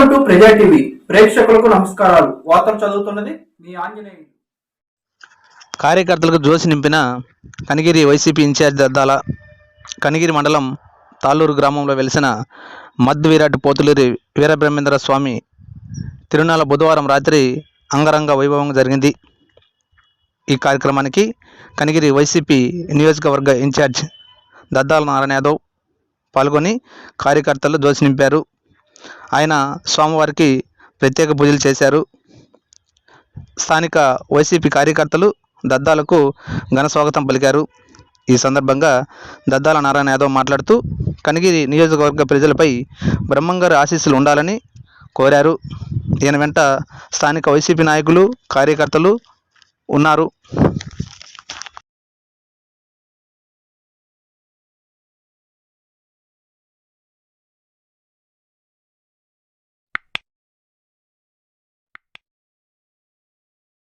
Welcome to ప్రజా TV ప్రేక్షకులకు నమస్కారాలు. వార్తలు చదువుతున్నది మీ ఆంజనేయులు. కార్యకర్తలకు జోసి నింపిన కనిగిరి వైసీపీ ఇన్ఛార్జ్ దద్దాల కనిగిరి మండలం తాళ్ళూరు గ్రామంలో వెలిసిన మద్ విరాట్ పోతులూరి వీరబ్రహ్మేంద్ర స్వామి తిరునాళ్ళ బుధవారం రాత్రి అంగరంగ వైభవంగా జరిగింది. ఈ కార్యక్రమానికి కనిగిరి వైసీపీ నియోజకవర్గ ఇన్ఛార్జ్ దద్దాల నారాయణ యాదవ్ పాల్గొని కార్యకర్తలు జోసి నింపారు. ఆయన స్వామివారికి ప్రత్యేక పూజలు చేశారు. స్థానిక వైసీపీ కార్యకర్తలు దద్దాలకు ఘన స్వాగతం పలికారు. ఈ సందర్భంగా దద్దాల నారాయణ యాదవ్ మాట్లాడుతూ కనిగిరి నియోజకవర్గ ప్రజలపై బ్రహ్మంగారి ఆశీస్సులు ఉండాలని కోరారు. ఈయన వెంట స్థానిక వైసీపీ నాయకులు కార్యకర్తలు ఉన్నారు.